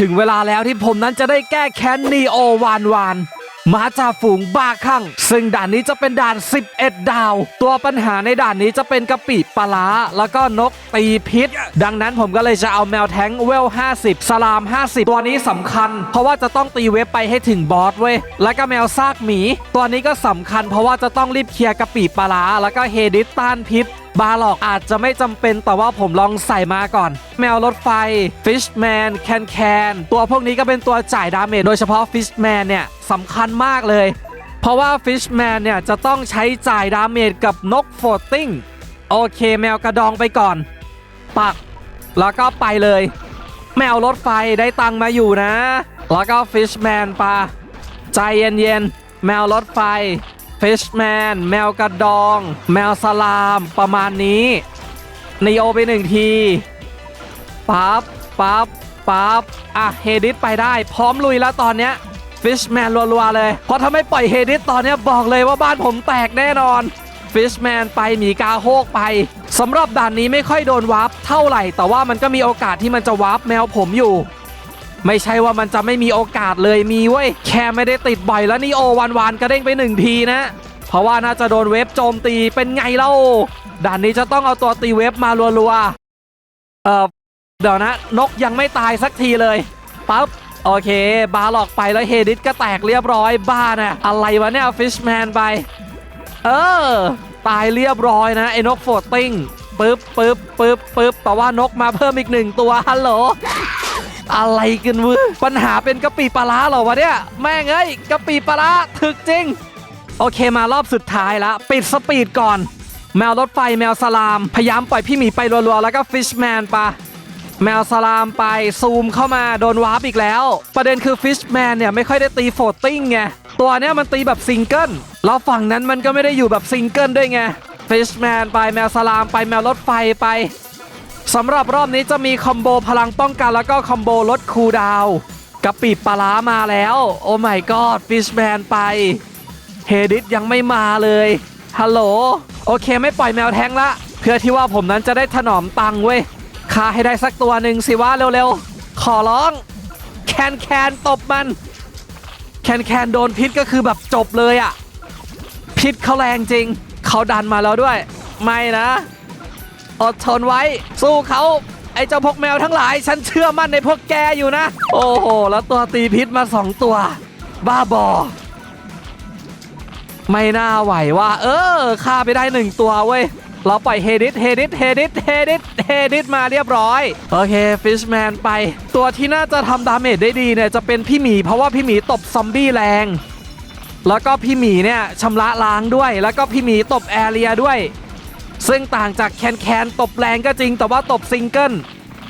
ถึงเวลาแล้วที่ผมนั้นจะได้แก้แค้นนีโอวานวานมาจาฝูงบ้าคลั่ง ซึ่งด่านนี้จะเป็นด่าน 11 ดาว ตัวปัญหาในด่านนี้จะเป็นกะปิปลา แล้วก็นกตีพิษ ดังนั้นผมก็เลยจะเอาแมวแท้งเวล 50 สลาม 50 ตัวนี้สำคัญ เพราะว่าจะต้องตีเว็บไปให้ถึงบอสเว้ย แล้วก็แมวซากหมี ตัวนี้ก็สำคัญ เพราะว่าจะต้องรีบเคลียร์กะปิปลาร้าแล้วก็เฮดิสต้านพิษ บาร์หลอกอาจจะไม่จำเป็นแต่ว่าผมลองใส่มาก่อน แมวรถไฟ Fishman แคนแคนตัวพวกนี้ก็เป็นตัวจ่ายดาเมจโดยเฉพาะ Fishman เนี่ยสำคัญมากเลย เพราะว่า Fishman เนี่ยจะต้องใช้จ่ายดาเมจกับนกโฟตติ้งโอเคแมวกระดองไปก่อน ปัก แล้วก็ไปเลย แมวรถไฟได้ตังมาอยู่นะ แล้วก็ Fishman ปะใจเย็นๆแมวรถไฟ Fishman แมวกระดอง แมวสลาม ประมาณนี้นีโอไปหนึ่งทีปั๊บปั๊บปั๊บอะเฮดิสไปได้พร้อมลุยแล้วตอนเนี้ย Fishman รัวๆเลย เพราะถ้าไม่ปล่อยเฮดิสตอนเนี้ยบอกเลยว่าบ้านผมแตกแน่นอน Fishman ไปหมีกาโฮกไปสำหรับด่านนี้ไม่ค่อยโดนวาร์ปเท่าไหร่ แต่ว่ามันก็มีโอกาสที่มันจะวาร์ปแมวผมอยู่ ไม่ใช่ว่ามันจะไม่มีโอกาสเลยมีเว้ยแค่ไม่ได้ติดบ่อยแล้วนี่โอวันวานกระเด้งไปหนึ่งทีนะ เพราะว่าน่าจะโดนเว็บโจมตีเป็นไงเล่าด่านนี้จะต้องเอาตัวตีเว็บมารัวๆเออเดี๋ยวนะ นกยังไม่ตายสักทีเลยปั๊บโอเค บาร์หลอกไปแล้วเฮดิสก็แตกเรียบร้อยบ้านะอะไรวะเนี่ยฟิชแมนไป เออ ตายเรียบร้อยนะ ไอ้นกโฟตติ้งปึ๊บปึ๊บปึ๊บปึ๊บแต่ว่านกมาเพิ่มอีกหนึ่งตัวฮัลโหล อะไรกันวะปัญหาเป็นกะปิปลาร้าหรอวะเนี่ยแม่งเอ้ยกะปิปลาร้าถึกจริง โอเคมารอบสุดท้ายแล้วปิดสปีดก่อน แมวรถไฟแมวสลาม พยายามปล่อยพี่หมีไปรัวๆแล้วก็ฟิชแมนปะแมวสลามไปซูมเข้ามาโดนวาร์ปอีกแล้ว ประเด็นคือฟิชแมนเนี่ยไม่ค่อยได้ตีโฟตติ้งไง ตัวเนี้ยมันตีแบบซิงเกิลแล้วฝั่งนั้นมันก็ไม่ได้อยู่แบบซิงเกิลด้วยไงฟิชแมนไปแมวสลามไปแมวรถไฟไป สำหรับรอบนี้จะมีคอมโบพลังป้องกันแล้วก็คอมโบลดคูลดาวน์กะปิปลามาแล้ว โอ้ my god ฟิชแมนไปเฮดิสยังไม่มาเลยฮัลโหลโอเคไม่ปล่อยแมวแทงละ เพื่อที่ว่าผมนั้นจะได้ถนอมตังเว้ยคาให้ได้สักตัวหนึ่งสิว่าเร็วๆ ขอร้อง แคนแคนตบมัน แคนแคนโดนพิษก็คือแบบจบเลยอะพิษเขาแรงจริง เขาดันมาแล้วด้วย ไม่นะ อดทนไว้ สู้เขาไอ้เจ้าพกแมวทั้งหลาย ฉันเชื่อมั่นในพวกแกอยู่นะ โอ้โห แล้วตัวตีพิษมาสองตัว บ้าบอ ไม่น่าไหวว่า เออฆ่าไปได้หนึ่งตัวเว้ย เราปล่อยเฮดิสเฮดิสเฮดิสเฮดิสเฮดิสมาเรียบร้อย โอเคฟิชแมนไป ตัวที่น่าจะทำดาเมจได้ดีเนี่ย จะเป็นพี่หมีเพราะว่าพี่หมีตบซอมบี้แรง แล้วก็พี่หมีเนี่ยชำระล้างด้วย แล้วก็พี่หมีตบแอเรียด้วย ซึ่งต่างจากแคนแคนตบแรงก็จริงแต่ว่าตบซิงเกิล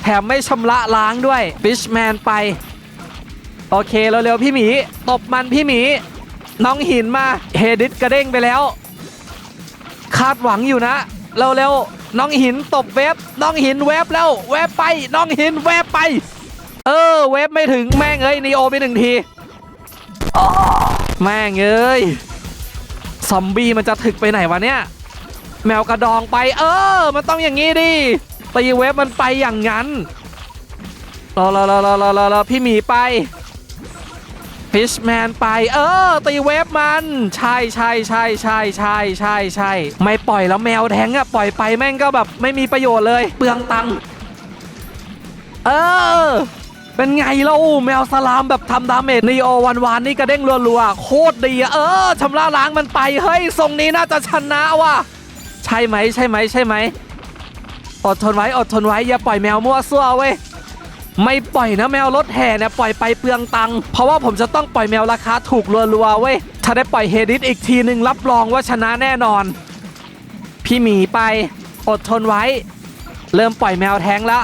แถมไม่ชำระล้างด้วยฟิชแมนไป โอเคเร็วๆพี่หมี ตบมันพี่หมี น้องหินมาเฮดิสกระเด้งไปแล้ว คาดหวังอยู่นะ เร็วๆน้องหินตบเว็บน้องหินเว็บแล้วเว็บไป น้องหินเว็บไป เออเว็บไม่ถึงแม่งเอ้ยนีโอไปหนึ่งทีอ้อแม่งเอ้ยซอมบี้มันจะถึกไปไหนวะเนี่ย แมวกระดองไป เออ มันต้องอย่างงี้ดิตีเว็บมันไปอย่างนั้นรอรอรอรอรอรอรอพี่หมีไปฟิชแมนไป เออ ตีเวฟมัน ใช่ใช่ใช่ใช่ใช่ใช่ใช่ไม่ปล่อยแล้วแมวแทงอะปล่อยไปแม่งก็แบบไม่มีประโยชน์เลย เปลืองตังเออ เป็นไงเล่าแมวสลามแบบทำดาเมจนีโอวันวานนี่กระเด้งรัวๆโคตรดีอะเออชำระล้างมันไปเฮ้ยทรงนี้น่าจะชนะว่ะ ใช่ไหมใช่ไหมใช่ไหมอดทนไว้อดทนไว้อย่าปล่อยแมวมั่วซั่วเว้ยไม่ปล่อยนะแมวรถแห่เนี่ยปล่อยไปเปลืองตังค์เพราะว่าผมจะต้องปล่อยแมวราคาถูกรัวๆเว้ยถ้าได้ปล่อยเฮดิสอีกทีหนึ่งรับรองว่าชนะแน่นอน พี่หมีไปอดทนไว้ เริ่มปล่อยแมวแท้งละ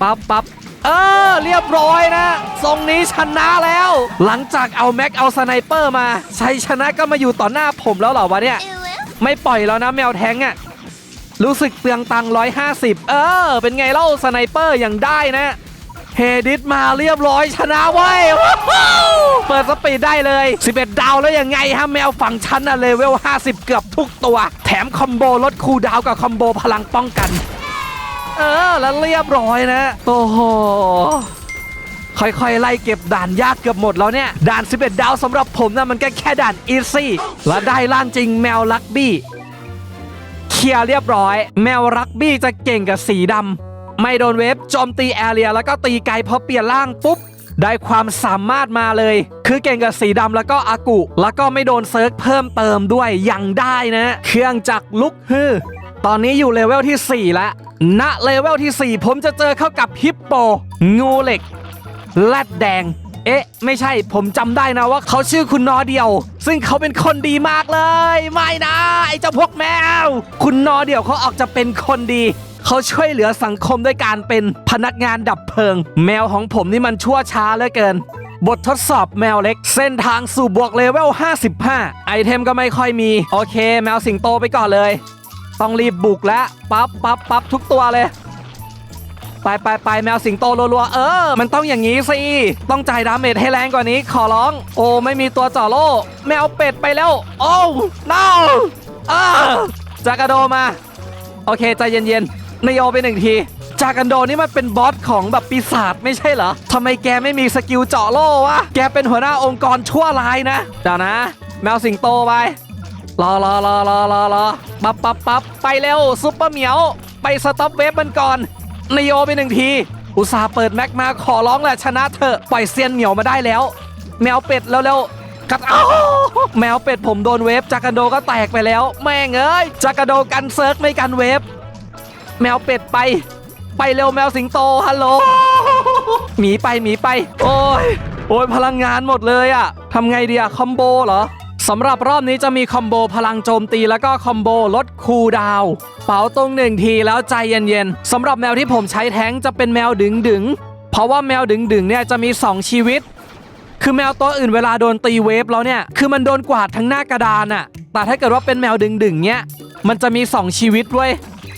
ปั๊บปั๊บเออเรียบร้อยนะ ทรงนี้ชนะแล้ว หลังจากเอาแม็กเอาสไนเปอร์มา ชัยชนะก็มาอยู่ต่อหน้าผมแล้วเหรอวะเนี่ย ไม่ปล่อยแล้วนะแมวแท้งอะ่ะรู้สึกเปลืองตังค์150เออ เป็นไงเล่าสไนเปอร์อย่างได้นะเฮดิสมาเรียบร้อยชนะไว้เปิดสปีดได้เลย 11 ดาวแล้วยังไงฮะแมวฝั่งชั้นอะเลเวล 50 เกือบทุกตัว แถมคอมโบลดคูลดาวกับคอมโบพลังป้องกัน เออ แล้วเรียบร้อยนะ โอ้โห ค่อยๆ ไล่เก็บด่านยากเกือบหมดแล้วเนี่ย ด่าน 11 ดาวสำหรับผมนะมันก็แค่ด่านอีซี่และได้ล่างจริงแมวลักบี้เคลียร์เรียบร้อย แมวรักบี้จะเก่งกับสีดำไม่โดนเวฟโจมตีแอเรีย แล้วก็ตีไกลพอเปลี่ยนร่างปุ๊บได้ความสามารถมาเลย คือเก่งกับสีดำแล้วก็อากุ แล้วก็ไม่โดนเซิร์ฟเพิ่มเติมด้วยยังได้นะ เครื่องจักรลุกฮือตอนนี้อยู่เลเวลที่ 4 แล้วณเลเวลที่ 4 ผมจะเจอเข้ากับฮิปโป งูเหล็ก แลดแดง เอ๊ะ ไม่ใช่ผมจำได้นะว่าเขาชื่อคุณนอเดียว ซึ่งเขาเป็นคนดีมากเลย ไม่นะไอ้เจ้าพวกแมว คุณนอเดียวเขาออกจะเป็นคนดีเขาช่วยเหลือสังคมด้วยการเป็นพนักงานดับเพลิง แมวของผมนี่มันชั่วช้าเหลือเกิน บททดสอบแมวเล็ก เส้นทางสู่บวกเลเวล 55 ไอเทมก็ไม่ค่อยมี โอเค แมวสิงโตไปก่อนเลย ต้องรีบบุกแล้ว ปั๊บปั๊บปั๊บทุกตัวเลย ไปไปไปแมวสิงโตรัวๆเออ มันต้องอย่างนี้สิต้องจ่ายดาเมจให้แรงกว่านี้ ขอร้อง โอ้ไม่มีตัวจ่อโล่แมวเป็ดไปแล้ว โอ้ no เออจากาโดมา โอเคใจเย็นๆนายโยไปหนึ่งทีจากันโดนี่มันเป็นบอสของแบบปีศาจไม่ใช่เหรอทำไมแกไม่มีสกิลเจาะโล่วะ แกเป็นหัวหน้าองค์กรชั่วร้ายนะเดี๋ยวนะ แมวสิงโตไป รอรอรอรอรอรอปั๊บปั๊บปั๊บไปเร็วซุปเปอร์เหมียว ไปสต็อปเวฟมันก่อน นายโยไปหนึ่งที อุตส่าห์เปิดแม็กมาขอร้องแหละชนะเถอะปล่อยเซียนเหมียวมาได้แล้ว แมวเป็ดเร็วๆกัดอ้าแมวเป็ดผมโดนเวฟจากันโดก็แตกไปแล้ว แม่งเอ้ยจากันโดกันเซิร์กไม่กันเวฟแมวเป็ดไป ไปเร็วแมวสิงโตฮัลโหลหมีไปหมีไป โอ้ยโอ้ยพลังงานหมดเลยอะทำไงดีอะคอมโบเหรอ สำหรับรอบนี้จะมีคอมโบพลังโจมตีแล้วก็คอมโบลดคูลดาวเป๋าตรงหนึ่งทีแล้วใจเย็นๆสำหรับแมวที่ผมใช้แท้งจะเป็นแมวดึงดึงๆเพราะว่าแมวดึงดึงๆเนี่ยจะมี 2 ชีวิต คือแมวตัวอื่นเวลาโดนตีเวฟแล้วเนี่ยคือมันโดนกวาดทั้งหน้ากระดานอะแต่ถ้าเกิดว่าเป็นแมวดึงดึงๆเนี่ยมันจะมี 2 ชีวิตเว้ย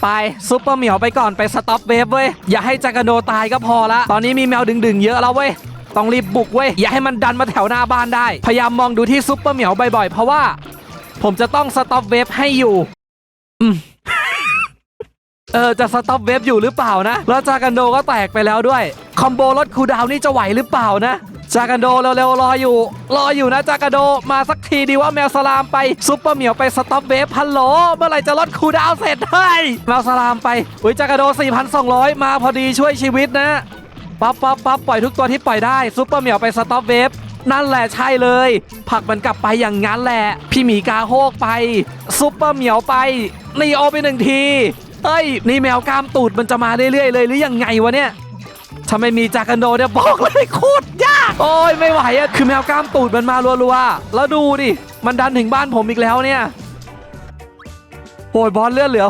ไปซุปเปอร์เหมียวไปก่อนไปสต็อปเวฟเว้ยอย่าให้จากาโดตายก็พอละตอนนี้มีแมวดึงดึงๆเยอะแล้วเว้ย ต้องรีบบุกเว้ย อย่าให้มันดันมาแถวหน้าบ้านได้ พยายามมองดูที่ซุปเปอร์เหมียวบ่อยๆ เพราะว่า ผมจะต้องสต็อปเวฟให้อยู่ อืมเออ จะสต็อปเวฟอยู่หรือเปล่านะ แล้วจากันโดก็แตกไปแล้วด้วย คอมโบลดคูดาวนี่จะไหวหรือเปล่านะ จากันโดเร็วๆรออยู่ รออยู่นะจากันโดมาสักทีดีว่าแมวสลามไปซุปเปอร์เหมียวไปสต็อปเวฟฮัลโหลเมื่อไหร่จะลดคูดาวเสร็จเฮ้ยแมวสลามไปอุ้ยจากันโด 4,200 มาพอดีช่วยชีวิตนะ ปั๊บปั๊บปั๊บปล่อยทุกตัวที่ปล่อยได้ซุปเปอร์เหมียวไปสต็อปเวฟนั่นแหละใช่เลยผักมันกลับไปอย่างนั้นแหละ พี่หมีกาโฮกไปซุปเปอร์เหมียวไปนีโอไปหนึ่งทีเอ้ยนี่แมวกล้ามตูดมันจะมาเรื่อยๆเลยหรือยังไงวะเนี่ยถ้าไม่มีจากันโดเนี่ยบอกเลยโคตรยากโอ้ยไม่ไหวอะคือแมวกล้ามตูดมันมารัวๆแล้วดูดิมันดันถึงบ้านผมอีกแล้วเนี่ยโอ้ยบอสเลือดเหลือ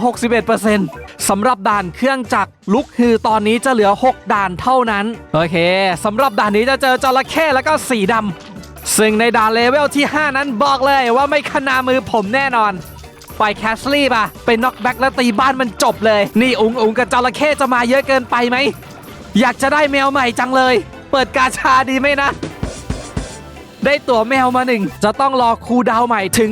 61% สำหรับด่านเครื่องจักรลุกฮือตอนนี้จะเหลือ 6 ด่านเท่านั้น โอเคสำหรับด่านนี้จะเจอจระเข้แล้วก็สีดำซึ่งในด่านเลเวลที่ 5 นั้นบอกเลยว่าไม่ขนามือผมแน่นอนปล่อยแคสลี่ป่ะไปน็อกแบ็กแล้วตีบ้านมันจบเลย นี่อุงอุงกับจระเข้จะมาเยอะเกินไปไหม อยากจะได้แมวใหม่จังเลย เปิดกาชาดีไหมนะ ได้ตั๋วแมวมาหนึ่งจะต้องรอคูดาวใหม่ถึง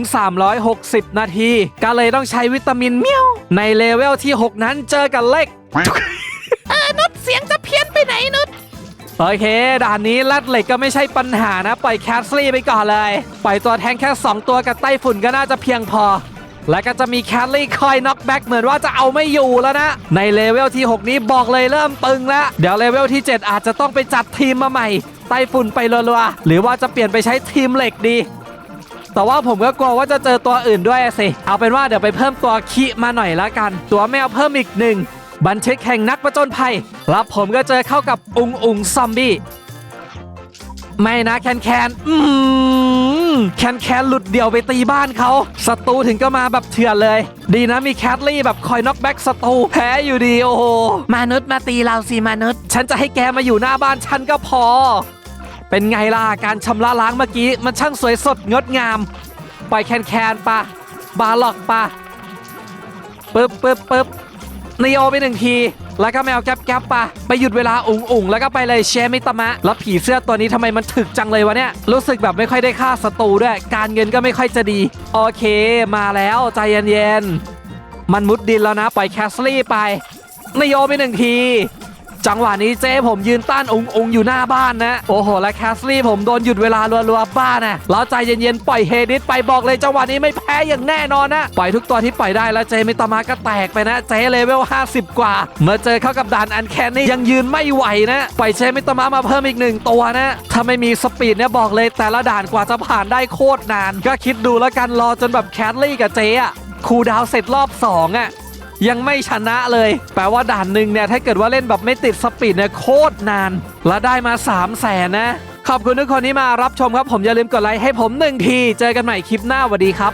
360 นาที ก็เลยต้องใช้วิตามินเมียว ในเลเวลที่ 6 นั้นเจอกับเล็ก เออนุดเสียงจะเพี้ยนไปไหนนุดโอเคด่านนี้ลัดเหล็กก็ไม่ใช่ปัญหานะ ปล่อยแคสลี่ไปก่อนเลย ปล่อยตัวแทงแค่ 2 ตัวกับไต้ฝุ่นก็น่าจะเพียงพอ และก็จะมีแคลรี่คอยน็อกแบ็กเหมือนว่าจะเอาไม่อยู่แล้วนะ ในเลเวลที่ 6 นี้บอกเลยเริ่มตึงแล้ว เดี๋ยวเลเวลที่ 7 อาจจะต้องไปจัดทีมมาใหม่ ไต้ฝุ่นไปรัวๆหรือว่าจะเปลี่ยนไปใช้ทีมเหล็กดี แต่ว่าผมก็กลัวว่าจะเจอตัวอื่นด้วยสิ เอาเป็นว่าเดี๋ยวไปเพิ่มตัวคิมาหน่อยละกัน ตัวแมวเพิ่มอีกหนึ่งบันทึกแห่งนักประจนภัยแล้วผมก็เจอเข้ากับอุงอุงซอมบี้ ไม่นะแคนแคนอืมแคนแคนหลุดเดี่ยวไปตีบ้านเขาศัตรูถึงก็มาแบบเถื่อนเลย ดีนะมีแคทลี่แบบคอยน็อกแบ็กศัตรูแพ้อยู่ดีโอ้โหมนุษย์มาตีเราสิมนุษย์ ฉันจะให้แกมาอยู่หน้าบ้านฉันก็พอ เป็นไงล่ะการชำระล้างเมื่อกี้ มันช่างสวยสดงดงาม ปล่อยแคนแคนปะบาล็อกปะปึ๊บปึ๊บปึ๊บนโยไปหนึ่งที แล้วก็แมวแก๊บแก๊บปะไปหยุดเวลาอุ๋งอุ๋งแล้วก็ไปเลยเชมิตมะ แล้วผีเสื้อตัวนี้ทำไมมันถึกจังเลยวะเนี่ย รู้สึกแบบไม่ค่อยได้ฆ่าศัตรูด้วย การเงินก็ไม่ค่อยจะดี โอเค มาแล้วใจเย็นๆมันมุดดินแล้วนะปล่อยแคสลี่ไปนโยไปหนึ่งที จังหวะนี้เจ๊ผมยืนต้านององอยู่หน้าบ้านนะ โอ้โห และแคสลี่ผมโดนหยุดเวลารัวๆบ้านนะแล้วใจเย็นๆ ปล่อยเฮดิสไปบอกเลยจังหวะนี้ไม่แพ้อย่างแน่นอนนะ ปล่อยทุกตัวที่ปล่อยได้แล้วเจมิตามาก็แตกไปนะ เจเลเวล 50 กว่า เมื่อเจอเข้ากับด่านอันแคนนี่ยังยืนไม่ไหวนะ ปล่อยเจมิตามามาเพิ่มอีกหนึ่งตัวนะ ถ้าไม่มีสปีดเนี่ยบอกเลยแต่ละด่านกว่าจะผ่านได้โคตรนาน ก็คิดดูแล้วกันรอจนแบบแคสลี่กับเจอะคูดาวเสร็จรอบสองอะ ยังไม่ชนะเลย แปลว่าด่านหนึ่งเนี่ยถ้าเกิดว่าเล่นแบบไม่ติดสปีดเนี่ยโคตรนาน และได้มา 3 0 0แสนนะ ขอบคุณทุกคนที่มารับชมครับผมอย่าลืมกดไลค์ให้ผมหนึ่งที เจอกันใหม่คลิปหน้าสวัสดีครับ